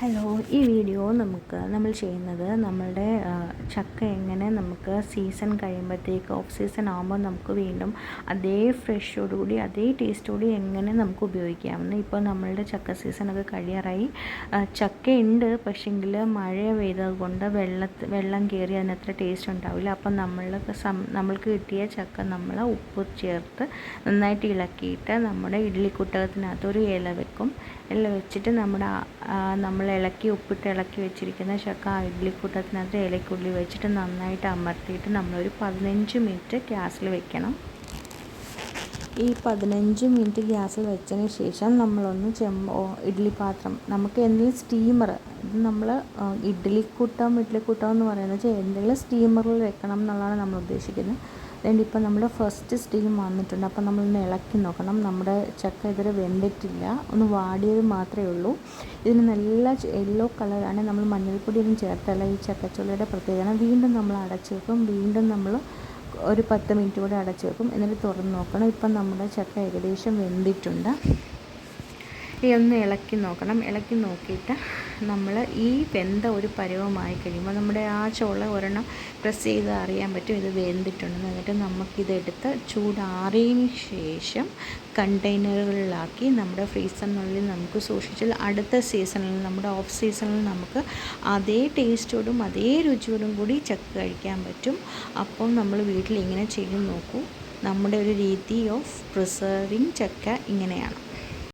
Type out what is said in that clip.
Hello ഈ video നമുക്ക് നമ്മൾ ചെയ്യുന്നത് നമ്മളുടെ ചക്ക എങ്ങനെ നമുക്ക് സീസൺ കഴിയുമ്പോഴത്തേക്ക് ഓഫ് സീസൺ ആകുമ്പോൾ നമുക്ക് വീണ്ടും അതേ ഫ്രഷോടുകൂടി അതേ ടേസ്റ്റോടുകൂടി എങ്ങനെ നമുക്ക് ഉപയോഗിക്കാമെന്ന് ഇപ്പോൾ നമ്മളുടെ ചക്ക സീസണൊക്കെ കഴിയാറായി. ചക്കയുണ്ട് പക്ഷെങ്കിൽ മഴ പെയ്തത് കൊണ്ട് വെള്ളത്ത് വെള്ളം കയറി അതിനത്ര ടേസ്റ്റ് ഉണ്ടാവില്ല. അപ്പം നമ്മൾ നമ്മൾക്ക് കിട്ടിയ ചക്ക നമ്മൾ ഉപ്പ് ചേർത്ത് നന്നായിട്ട് ഇളക്കിയിട്ട് നമ്മുടെ ഇഡ്ഡലി കുട്ടകത്തിനകത്തൊരു ഇല വെക്കും. ഇല വെച്ചിട്ട് നമ്മുടെ നമ്മൾ ഇളക്കി ഉപ്പിട്ട് ഇളക്കി വെച്ചിരിക്കുന്ന ചക്ക ആ ഇലക്കുള്ളി വെച്ചിട്ട് നന്നായിട്ട് അമർത്തിയിട്ട് നമ്മളൊരു പതിനഞ്ച് മിനിറ്റ് ഗ്യാസിൽ വെക്കണം. ഈ പതിനഞ്ച് മിനിറ്റ് ഗ്യാസിൽ വെച്ചതിന് ശേഷം നമ്മളൊന്ന് ചെമ്പ് ഇഡ്ഡലി പാത്രം നമുക്ക് എന്തെങ്കിലും സ്റ്റീമർ ഇത് നമ്മൾ ഇഡ്ഡലിക്കൂട്ടം ഇഡ്ഡലിക്കൂട്ടം എന്ന് പറയുന്നത് വെച്ചാൽ എന്തെങ്കിലും സ്റ്റീമറിൽ വെക്കണം എന്നുള്ളതാണ് നമ്മൾ ഉദ്ദേശിക്കുന്നത് അതുകൊണ്ട് ഇപ്പം നമ്മൾ ഫസ്റ്റ് സ്റ്റീം വന്നിട്ടുണ്ട്. അപ്പം നമ്മളൊന്ന് ഇളക്കി നോക്കണം. നമ്മുടെ ചക്ക ഇതുവരെ വെന്തിട്ടില്ല. ഒന്ന് വാടിയത് മാത്രമേ ഉള്ളൂ. ഇതിന് നല്ല യെല്ലോ കളറാണ് നമ്മൾ മഞ്ഞൾപ്പൊടിയൊന്നും ചേർത്തല്ല ഈ ചക്കച്ചുള്ളിയുടെ പ്രത്യേകത. വീണ്ടും നമ്മൾ അടച്ചു വെക്കും. വീണ്ടും നമ്മൾ ഒരു പത്ത് മിനിറ്റ് കൂടെ അടച്ചു വെക്കും. എന്നിട്ട് തുറന്ന് നോക്കണം. ഇപ്പം നമ്മുടെ ചക്ക ഏകദേശം വെന്തിട്ടുണ്ട്. ഈ ഒന്ന് ഇളക്കി നോക്കണം. ഇളക്കി നോക്കിയിട്ട് നമ്മൾ ഈ വെന്ത ഒരു പരുവമായി കഴിയുമ്പോൾ നമ്മുടെ ആ ചോള ഒരെണ്ണം പ്രസ് ചെയ്ത് അറിയാൻ പറ്റും ഇത് വെന്തിട്ടുണ്ടെന്ന്. എന്നിട്ട് നമുക്കിതെടുത്ത് ചൂടാറിയതിന് ശേഷം കണ്ടെയ്നറുകളിലാക്കി നമ്മുടെ ഫ്രീസറിനുള്ളിൽ നമുക്ക് സൂക്ഷിച്ചാൽ അടുത്ത സീസണിൽ നമ്മുടെ ഓഫ് സീസണിൽ നമുക്ക് അതേ ടേസ്റ്റോടും അതേ രുചിയോടും കൂടി ചക്ക കഴിക്കാൻ പറ്റും. അപ്പം നമ്മൾ വീട്ടിൽ ഇങ്ങനെ ചെയ്ത് നോക്കൂ. നമ്മുടെ ഒരു രീതി ഓഫ് പ്രിസർവിങ് ചക്ക ഇങ്ങനെയാണ്.